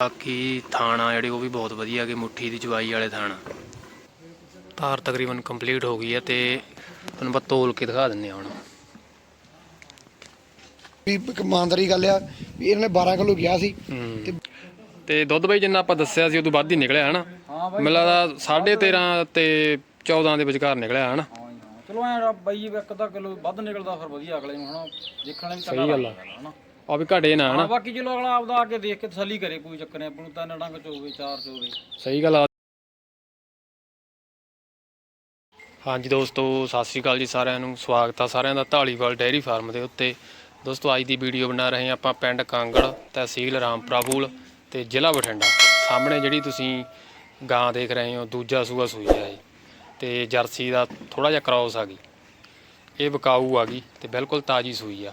ਬਾਕੀ ਥਾਣਾ ਜਿਹੜੇ ਉਹ ਵੀ ਬਹੁਤ ਵਧੀਆ ਕਿ ਮੁੱਠੀ ਦੀ ਚਵਾਈ ਵਾਲੇ ਥਾਣਾ ਤਾਰ ਤਕਰੀਬਨ ਕੰਪਲੀਟ ਹੋ ਗਈ ਹੈ ਤੇ ਤੁਹਾਨੂੰ ਬਸ ਤੋਲ ਕੇ ਦਿਖਾ ਦਿੰਨੇ ਆ ਹੁਣ। ਵੀ ਇੱਕ ਇਮਾਨਦਾਰੀ ਗੱਲ ਆ ਵੀ ਇਹਨਾਂ ਨੇ 12 ਕਿਲੋ ਗਿਆ ਸੀ। ਹੂੰ। ਤੇ ਦੁੱਧ ਬਈ ਜਿੰਨਾ ਆਪਾਂ ਦੱਸਿਆ ਸੀ ਉਦੋਂ ਵੱਧ ਹੀ ਨਿਕਲਿਆ ਹਨਾ? ਮੈਨੂੰ ਲੱਗਦਾ 13.5 ਤੇ 14 ਦੇ ਵਿਚਕਾਰ ਨਿਕਲਿਆ ਹਨਾ? ਚਲੋ ਐ ਬਾਈ ਇੱਕ ਅੱਧਾ ਕਿਲੋ ਵੱਧ ਨਿਕਲਦਾ ਫਿਰ ਵਧੀਆ ਅਗਲੇ ਨੂੰ ਹਨਾ? ਦੇਖਣ ਵਾਲੇ ਵੀ ਸਹੀ ਗੱਲ ਆ। ਹਨਾ? ਆ ਵੀ ਘਟੇ ਨਾ ਹਾਂ ਹਨਾ? ਬਾਕੀ ਚਲੋ ਅਗਲਾ ਆਪਦਾ ਆ ਕੇ ਦੇਖ ਕੇ ਤਸੱਲੀ ਕਰੇ ਕੋਈ ਚੱਕਰ ਨਹੀਂ ਆਪਾਂ ਨੂੰ ਤਿੰਨ ਡੰਗ ਚ ਹੋਵੇ ਚਾਰ ਚ ਹੋਵੇ ਸਹੀ ਗੱਲ ਆ। ਹਾਂਜੀ ਦੋਸਤੋ ਸਤਿ ਸ਼੍ਰੀ ਅਕਾਲ ਜੀ ਸਾਰਿਆਂ ਨੂੰ ਸਵਾਗਤ ਆ ਸਾਰਿਆਂ ਦਾ ਢਾਲੀਵਾਲ ਡੇਅਰੀ ਫਾਰਮ ਦੇ ਉੱਤੇ। ਦੋਸਤੋ ਅੱਜ ਦੀ ਵੀਡੀਓ ਬਣਾ ਰਹੇ ਆਪਾਂ ਪਿੰਡ ਕਾਂਗੜ ਤਹਿਸੀਲ ਰਾਮਪੁਰਾ ਫੂਲ ਤੇ ਜ਼ਿਲ੍ਹਾ ਬਠਿੰਡਾ। ਸਾਹਮਣੇ ਜਿਹੜੀ ਤੁਸੀਂ ਗਾਂ ਦੇਖ ਰਹੇ ਹੋ ਦੂਜਾ ਸੂਆ ਸੂਈ ਹੈ ਇਹ। ਤੇ ਜਰਸੀ ਦਾ ਥੋੜਾ ਜਿਹਾ ਕ੍ਰਾਸ ਆ ਗਈ। ਇਹ ਵਿਕਾਊ ਆ ਗਈ ਤੇ ਬਿਲਕੁਲ ਤਾਜੀ ਸੂਈ ਆ।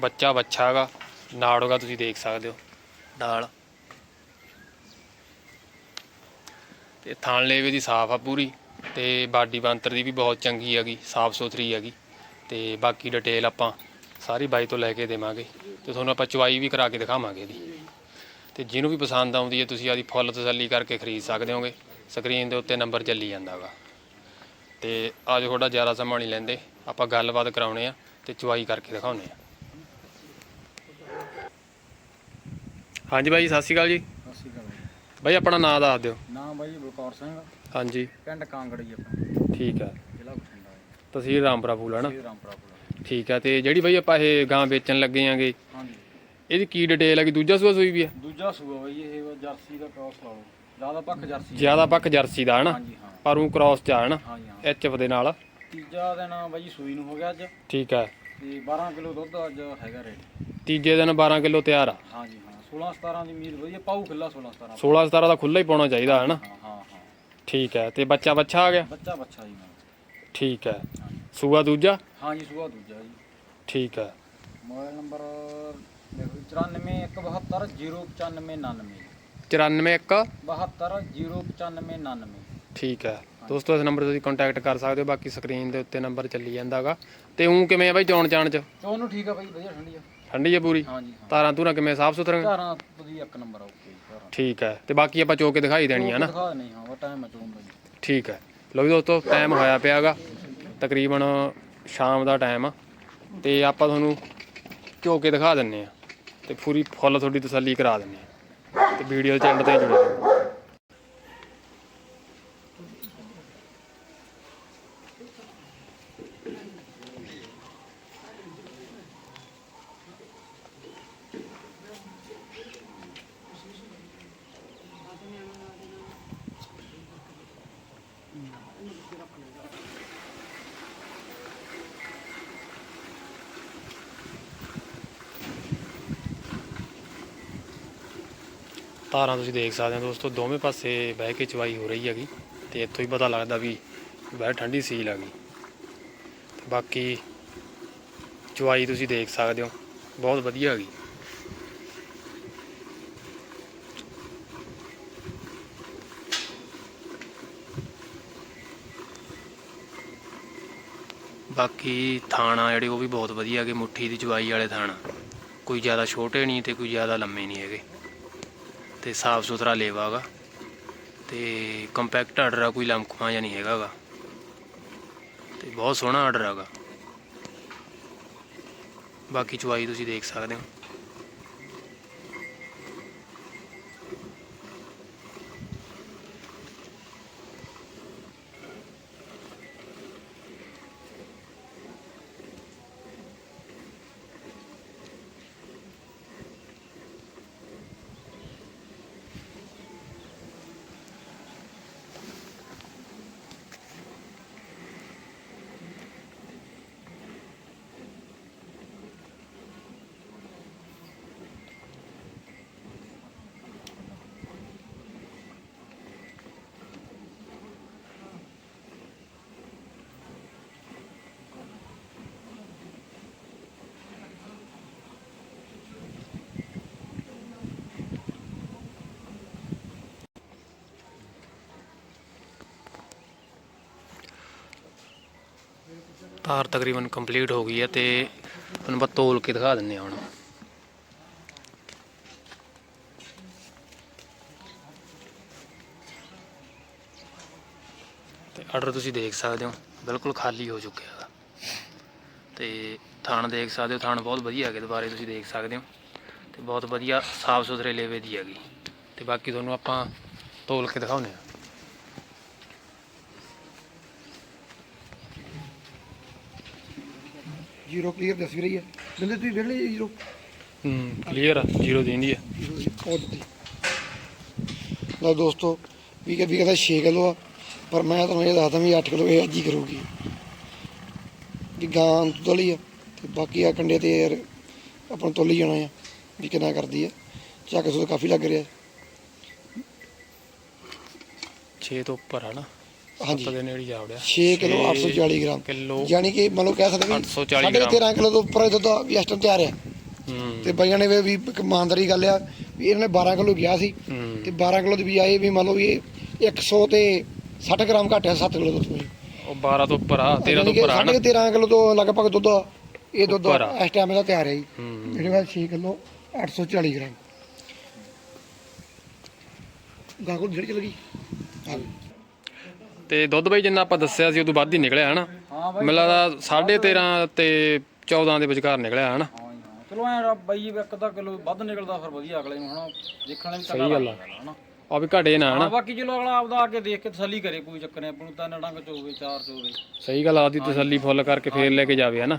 ਬੱਚਾ ਬੱਚਾ ਹੈਗਾ ਨਾੜੋਗਾ ਤੁਸੀਂ ਦੇਖ ਸਕਦੇ ਹੋ। ਡਾਲ ਤੇ ਥਣ ਲੇਵੇ ਦੀ ਸਾਫ਼ ਆ ਪੂਰੀ ਤੇ ਬਾਡੀ ਬੰਤਰ ਦੀ ਵੀ ਬਹੁਤ ਚੰਗੀ ਹੈਗੀ ਸਾਫ਼ ਸੁਥਰੀ ਹੈਗੀ। ਤੇ ਬਾਕੀ ਡਿਟੇਲ ਆਪਾਂ ਸਾਰੀ ਬਾਈ ਤੋਂ ਲੈ ਕੇ ਦੇਵਾਂਗੇ। ਤੇ ਤੁਹਾਨੂੰ ਆਪਾਂ ਚੁਆਈ ਵੀ ਕਰਾ ਕੇ ਦਿਖਾਵਾਂਗੇ ਇਹਦੀ। ਤੇ ਜਿਹਨੂੰ ਵੀ ਪਸੰਦ ਆਉਂਦੀ ਹੈ ਤੁਸੀਂ ਆਦੀ ਫੁੱਲ ਤਸੱਲੀ ਕਰਕੇ ਖਰੀਦ ਸਕਦੇ ਹੋਗੇ। ਸਕਰੀਨ ਦੇ ਉੱਤੇ ਨੰਬਰ ਚੱਲੀ ਜਾਂਦਾਗਾ ਤੇ ਅੱਜ ਥੋੜਾ ਜ਼ਿਆਦਾ ਸਮਾਂ ਨਹੀਂ ਲੈਂਦੇ। ਆਪਾਂ ਗੱਲਬਾਤ ਕਰਾਉਣੇ ਆ ਤੇ ਚੁਆਈ ਕਰਕੇ ਦਿਖਾਉਣੇ ਆ। ਹਾਂਜੀ ਬਾਈ ਸਤਿ ਸ਼੍ਰੀ ਅਕਾਲ ਜੀ। ਸਤਿ ਸ਼੍ਰੀ ਅਕਾਲ ਬਾਈ। ਬਾਈ ਆਪਣਾ ਨਾਮ ਦੱਸ ਦਿਓ। ਨਾਮ ਬਾਈ ਬਲਕੌਰ ਸਿੰਘ। ਹਾਂਜੀ। ਪਿੰਡ ਕਾਂਗੜੀ ਆਪਣਾ। ਠੀਕ ਆ। ਜ਼ਿਲ੍ਹਾ ਬਠਿੰਡਾ ਹੈ ਤਹਿਸੀਲ ਰਾਮਪੁਰਾ ਫੂਲ ਹੈ ਨਾ? ਸ਼੍ਰੀ ਰਾਮਪੁਰਾ ਕੋਲ ਠੀਕ ਆ ਤੇ ਜਿਹੜੀ ਬਾਈ ਆਪਾਂ ਇਹ ਗਾਂ ਵੇਚਣ ਲੱਗੇ ਆਂਗੇ ਹਾਂਜੀ। ਇਹਦੀ ਕੀ ਡਿਟੇਲ ਹੈ ਕਿ ਦੂਜਾ ਸੂਆ ਸੂਈ ਵੀ ਹੈ ਦੂਜਾ ਸੂਆ ਬਾਈ ਇਹ ਵਾ ਜਰਸੀ ਦਾ ਕ੍ਰਾਸ ਲਾ ਲਓ। ਜ਼ਿਆਦਾ ਪੱਖ ਜਰਸੀ ਜ਼ਿਆਦਾ ਪੱਕ ਜਰਸੀ ਦਾ ਹਨਾ ਹਾਂਜੀ ਹਾਂ। ਪਰ ਉਹ ਕ੍ਰਾਸ ਚ ਆ ਹਨਾ ਹਾਂਜੀ ਹਾਂ। ਐਚਐਫ ਦੇ ਨਾਲ। ਤੀਜਾ ਦਿਨ ਬਾਈ ਸੂਈ ਨੂੰ ਹੋ ਗਿਆ ਅੱਜ। ਠੀਕ ਹੈ ਤੇ 12 ਕਿਲੋ ਦੁੱਧ ਅੱਜ ਹੈਗਾ ਰੇਟ। ਤੀਜੇ ਦਿਨ 12 ਕਿਲੋ ਤਿਆਰ ਆ। ਹਾਂਜੀ ਹਾਂ। 16 17 ਦੀ ਉਮੀਦ ਵਧੀਆ ਪਾਉ ਖਿੱਲਾ 16 17 16 17 ਦਾ ਖੁੱਲਾ ਹੀ ਪਾਉਣਾ ਚਾਹੀਦਾ ਹਾਂ ਹਾਂ ਹਾਂ ਠੀਕ ਹੈ ਤੇ ਬੱਚਾ ਬੱਚਾ ਆ ਗਿਆ? ਬੱਚਾ ਬੱਚਾ ਜੀ ਠੀਕ ਹੈ। ਸੂਆ ਦੂਜਾ? ਹਾਂਜੀ ਸੂਆ ਦੂਜਾ ਜੀ। ਠੀਕ ਹੈ। ਮੋਬਾਈਲ ਨੰਬਰ ਦੇਖੋ 9417009599 941 7209599 ਠੀਕ ਹੈ। ਦੋਸਤੋ ਇਸ ਨੰਬਰ ਤੇ ਤੁਸੀਂ ਕੰਟੈਕਟ ਕਰ ਸਕਦੇ ਹੋ ਬਾਕੀ ਸਕਰੀਨ ਦੇ ਉੱਤੇ ਨੰਬਰ ਚੱਲੀ ਜਾਂਦਾਗਾ ਤੇ ਉਹ ਕਿਵੇਂ ਆ ਬਾਈ ਚੌਣ ਚਾਣ ਚ ਚੋਨੂੰ ਠੀਕ ਆ ਬਾਈ ਵਧੀਆ ਠੰਡੀ ਆ। ਠੰਡੀ ਹੈ ਪੂਰੀ? ਹਾਂਜੀ ਹਾਂ। ਤਾਰਾਂ ਤੂਰਾਂ ਕਿਵੇਂ ਸਾਫ਼ ਸੁਥਰੀਆਂ? ਧਾਰਾਂ ਵਧੀਆ ਇੱਕ ਨੰਬਰ ਓਕੇ ਧਾਰਾਂ ਠੀਕ ਹੈ ਤੇ ਬਾਕੀ ਆਪਾਂ ਚੋ ਕੇ ਦਿਖਾਈ ਦੇਣੀ ਹੈ ਨਾ? ਦਿਖਾ ਨਹੀਂ ਹਾਂ ਉਹ ਟਾਈਮ ਦਾ ਜੀ ਠੀਕ ਹੈ। ਲੋ ਵੀ ਦੋਸਤੋ ਟਾਈਮ ਹੋਇਆ ਪਿਆਗਾ। ਤਕਰੀਬਨ ਸ਼ਾਮ ਦਾ ਟਾਈਮ ਆ। ਤੇ ਆਪਾਂ ਤੁਹਾਨੂੰ ਝੋ ਕੇ ਦਿਖਾ ਦਿੰਨੇ ਆ ਤੇ ਪੂਰੀ ਫੁੱਲ ਤੁਹਾਡੀ ਤਸੱਲੀ ਕਰਾ ਦਿੰਨੇ ਆ ਤੇ ਵੀਡੀਓ ਚ ਐਂਡ ਤੇ ਜੁੜੇ ਰਹੋ। ਧਾਰਾਂ ਤੁਸੀਂ ਦੇਖ ਸਕਦੇ ਹੋ ਦੋਸਤੋ, ਦੋਵੇਂ ਪਾਸੇ ਬਹਿ ਕੇ ਚਵਾਈ ਹੋ ਰਹੀ ਹੈਗੀ ਤੇ ਇੱਥੋਂ ਹੀ ਪਤਾ ਲੱਗਦਾ ਵੀ ਬਹਿ ਠੰਡੀ ਸੀਲ ਹੈਗੀ। ਤੇ ਬਾਕੀ ਚਵਾਈ ਤੁਸੀਂ ਦੇਖ ਸਕਦੇ ਹੋ, ਬਹੁਤ ਵਧੀਆ ਹੈਗੀ। ਬਾਕੀ ਥਾਣਾ ਜਿਹੜੇ ਉਹ ਵੀ ਬਹੁਤ ਵਧੀਆ ਹੈਗੇ, ਮੁੱਠੀ ਦੀ ਚਵਾਈ ਵਾਲੇ ਥਾਣਾ। ਕੋਈ ਜ਼ਿਆਦਾ ਛੋਟੇ ਨਹੀਂ ਤੇ ਕੋਈ ਜ਼ਿਆਦਾ ਲੰਮੇ ਨਹੀਂ ਹੈਗੇ। ਤੇ ਸਾਫ਼ ਸੁਥਰਾ ਲੇਵਾ ਗਾ ਤੇ ਕੰਪੈਕਟ ਆਰਡਰ ਆ, ਕੋਈ ਲੰਮਕਮਾ ਜਾਂ ਨਹੀਂ ਹੈਗਾ ਗਾ। ਤੇ ਬਹੁਤ ਸੋਹਣਾ ਆਰਡਰ ਹੈਗਾ ਬਾਕੀ ਚੁਆਈ ਤੁਸੀਂ ਦੇਖ ਸਕਦੇ ਹੋ। ਤਾਰ ਤਕਰੀਬਨ ਕੰਪਲੀਟ ਹੋ ਗਈ ਹੈ ਤੇ ਤੁਹਾਨੂੰ ਬਸ ਤੋਲ ਕੇ ਦਿਖਾ ਦਿੰਨੇ ਹਾਂ ਹੁਣ। ਤੇ ਆਰਡਰ ਤੁਸੀਂ ਦੇਖ ਸਕਦੇ ਹੋ, ਬਿਲਕੁਲ ਖਾਲੀ ਹੋ ਚੁੱਕਿਆ ਹੈ ਤੇ ਥਾਣ ਦੇਖ ਸਕਦੇ ਹੋ, ਥਾਣ ਬਹੁਤ ਵਧੀਆ ਹੈਗੇ, ਦੁਬਾਰੇ ਤੁਸੀਂ ਦੇਖ ਸਕਦੇ ਹੋ। ਤੇ ਬਹੁਤ ਵਧੀਆ ਸਾਫ਼ ਸੁਥਰੇ ਲੇਵੇ ਦੀ ਹੈਗੀ। ਤੇ ਬਾਕੀ ਤੁਹਾਨੂੰ ਆਪਾਂ ਤੋਲ ਕੇ ਦਿਖਾਉਨੇ ਆ ਜ਼ੀਰੋ ਕਲੀਅਰ ਦੱਸ ਵੀ ਰਹੀ ਹੈ। ਬਿੰਦੇ ਤੁਸੀਂ ਵੇਖ ਲਈ ਜ਼ੀਰੋ। ਹੂੰ ਕਲੀਅਰ ਆ ਜ਼ੀਰੋ ਦੀ ਇੰਦੀ ਆ। ਉਹ ਦਿੱਤੀ ਲਓ ਦੋਸਤੋ ਵੀ ਕਿ ਵੀ ਕਹਿੰਦਾ 6 ਕਿਲੋ ਆ ਪਰ ਮੈਂ ਤੁਹਾਨੂੰ ਇਹ ਦੱਸਦਾ ਵੀ 8 ਕਿਲੋ ਇਹ ਅੱਜ ਹੀ ਕਰੂਗੀ। ਜੀ ਗਾਂ ਵਾਲੀ ਆ ਤੇ ਬਾਕੀ ਆ ਕੰਡੇ ਤੇ ਯਾਰ ਆਪਾਂ ਤੋਲੀ ਜਾਣਾ ਆ ਵੀ ਕਿੰਨਾ ਕਰਦੀ ਆ। ਚੱਕ ਸੁਧ ਕਾਫੀ ਲੱਗ ਰਿਹਾ। 6 ਤੋਂ ਉੱਪਰ ਆ ਨਾ। ਹਾਂਜੀ। ਸੱਤ ਦੇ ਨੇੜੇ ਜਾ ਵੜਿਆ। 6 ਕਿਲੋ 840 ਗ੍ਰਾਮ। ਕਿਲੋ ਯਾਨੀ ਕਿ ਮੰਨ ਲਓ ਕਹਿ ਸਕਦੇ ਵੀ 840 ਸਾਢੇ ਕੁ 13 ਕਿਲੋ ਤੋਂ ਉੱਪਰ ਵੀ ਇਸ ਟਾਈਮ ਤਿਆਰ ਆ। ਹੂੰ। ਤੇ ਬਈਆਂ ਨੇ ਵੀ ਵੀ ਇੱਕ ਇਮਾਨਦਾਰੀ ਗੱਲ ਆ ਵੀ ਇਹਨਾਂ ਨੇ 12 ਕਿਲੋ ਗਿਆ ਸੀ। ਹੂੰ। ਤੇ 12 ਕਿਲੋ ਦੀ ਬਜਾਏ ਵੀ ਮੰਨ ਲਓ ਵੀ ਇਹ 100 ਤੇ 60 ਗ੍ਰਾਮ ਘਟਿਆ 7 ਕਿਲੋ ਦੁੱਧ ਤੋਂ ਜੀ। ਉਹ 12 ਤੋਂ ਉੱਪਰ ਆ 13 ਤੋਂ ਯਾਨੀ ਕਿ ਉੱਪਰ ਆ ਨਾ। ਸਾਢੇ ਕੁ 13 ਕਿਲੋ ਤੋਂ ਲਗਭਗ ਦੁੱਧ ਇਹ ਦੁੱਧ ਉੱਪਰ ਆ। ਇਸ ਟਾਈਮ ਇਹਦਾ ਤਿਆਰ ਹੈ ਜੀ। ਹੂੰ। ਜਿਹੜੇ ਬਾਅਦ 6 ਕਿਲੋ 840 ਗ੍ਰਾਮ। ਗਾਗੋ ਜਿਹੜੀ ਚਲ ਗਈ? ਹਾਂ। ਤੇ ਦੁੱਧ ਬਈ ਜਿੰਨਾ ਆਪਾਂ ਦੱਸਿਆ ਸੀ ਉਦੋਂ ਵੱਧ ਹੀ ਨਿਕਲਿਆ ਹਨਾ? ਮੈਨੂੰ ਲੱਗਦਾ 13.5 ਤੇ 14 ਦੇ ਵਿਚਕਾਰ ਨਿਕਲਿਆ ਹਨਾ? ਚਲੋ ਐ ਬਾਈ ਜੀ ਇੱਕ ਅੱਧਾ ਕਿਲੋ ਵੱਧ ਨਿਕਲਦਾ ਫਿਰ ਵਧੀਆ ਅਗਲੇ ਨੂੰ ਹਨਾ? ਦੇਖਣ ਲਈ ਸਹੀ ਗੱਲ ਆ। ਹਨਾ? ਆ ਵੀ ਘਟੇ ਨਾ ਹਨਾ? ਬਾਕੀ ਚਲੋ ਅਗਲਾ ਆਪਦਾ ਆ ਕੇ ਦੇਖ ਕੇ ਤਸੱਲੀ ਕਰੇ ਕੋਈ ਚੱਕਰ ਨਹੀਂ ਆਪਾਂ ਨੂੰ ਤਾਂ ਡੰਗ ਚ ਹੋਵੇ ਚਾਰ ਚ ਹੋਵੇ। ਸਹੀ ਗੱਲ ਆਦੀ ਤਸੱਲੀ ਫੁੱਲ ਕਰਕੇ ਫੇਰ ਲੈ ਕੇ ਜਾਵੇ ਹਨਾ?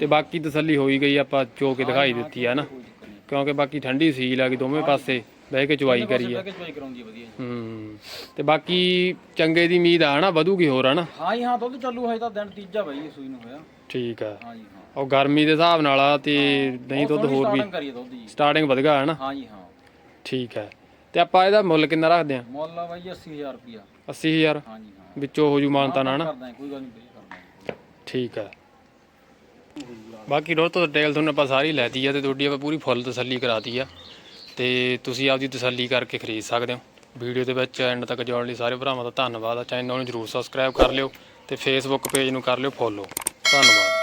ਤੇ ਬਾਕੀ ਤਸੱਲੀ ਹੋਈ ਗਈ ਆਪਾਂ ਚੋ ਕੇ ਦਿਖਾਈ ਦਿੱਤੀ ਹੈ ਨਾ ਕੋਈ ਚੱਕਰ ਨਹੀਂ। ਕਿਉਂਕਿ ਬਾਕੀ ਠੰਡੀ ਸੀਲ ਆ ਗਈ ਦੋਵੇਂ ਪਾਸੇ। ਬਹਿ ਕੇ ਚਵਾਈ ਕਰੀ ਆ ਬਹਿ ਕੇ ਚਵਾਈ ਕਰਾਉਂਦੀ ਆ ਵਧੀਆ ਜੀ। ਹੂੰ ਤੇ ਬਾਕੀ ਚੰਗੇ ਦੀ ਉਮੀਦ ਆ ਹਨਾ ਵਧੂਗੀ ਹੋਰ ਹਨਾ? ਹਾਂ ਜੀ ਹਾਂ ਦੁੱਧ ਚੱਲੂ ਹਜੇ ਤਾਂ ਦਿਨ ਤੀਜਾ ਬਾਈ ਸੂਈ ਨੂੰ ਹੋਇਆ। ਠੀਕ ਆ। ਹਾਂ ਜੀ ਹਾਂ। ਉਹ ਗਰਮੀ ਦੇ ਹਿਸਾਬ ਨਾਲ ਆ ਤੇ ਨਹੀਂ ਦੁੱਧ ਹੋਰ ਵੀ ਸਟਾਰਟਿੰਗ ਕਰੀਏ ਦੁੱਧ ਸਟਾਰਟਿੰਗ ਹਨਾ? ਹਾਂ ਜੀ ਹਾਂ। ਠੀਕ ਹੈ ਤੇ ਆਪਾਂ ਇਹਦਾ ਮੁੱਲ ਕਿੰਨਾ ਰੱਖਦੇ ਆ? ਮੁੱਲ ਆ ਬਾਈ 80000 ਰੁਪਿਆ 80000 ਹਾਂ ਜੀ ਹਾਂ। ਵਿੱਚੋਂ ਹੋ ਜੂ ਮਾਨਤਾ ਨਾ ਹਨਾ? ਕੋਈ ਗੱਲ ਨਹੀਂ ਕਰਦਾ। ਠੀਕ ਹੈ ਬਾਕੀ ਦੋਸਤੋ ਡਿਟੇਲ ਤੁਹਾਨੂੰ ਆਪਾਂ ਸਾਰੀ ਲੈਤੀ ਆ ਤੇ ਤੁਹਾਡੀ ਆਪਾਂ ਪੂਰੀ ਫੁੱਲ ਤਸੱਲੀ ਕਰਾਤੀ ਆ। ਤੇ ਤੁਸੀਂ ਆਪਦੀ ਤਸੱਲੀ ਕਰਕੇ ਖਰੀਦ ਸਕਦੇ ਹੋ। ਵੀਡੀਓ ਦੇ ਵਿੱਚ ਐਂਡ ਤੱਕ ਜੁੜਨ ਲਈ ਸਾਰੇ ਭਰਾਵਾਂ ਦਾ ਧੰਨਵਾਦ ਆ। ਚੈਨਲ ਨੂੰ ਜਰੂਰ ਸਬਸਕ੍ਰਾਈਬ ਕਰ ਲਿਓ ਤੇ ਫੇਸਬੁੱਕ ਪੇਜ ਨੂੰ ਕਰ ਲਿਓ ਫੋਲੋ ਧੰਨਵਾਦ।